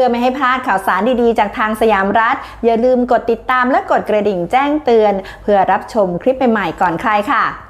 พื่อไม่ให้พลาดข่าวสารดีๆ จากทางสยามรัฐ อย่าลืมกดติดตามและกดกระดิ่งแจ้งเตือน เพื่อรับชมคลิปใหม่ๆก่อนใครค่ะ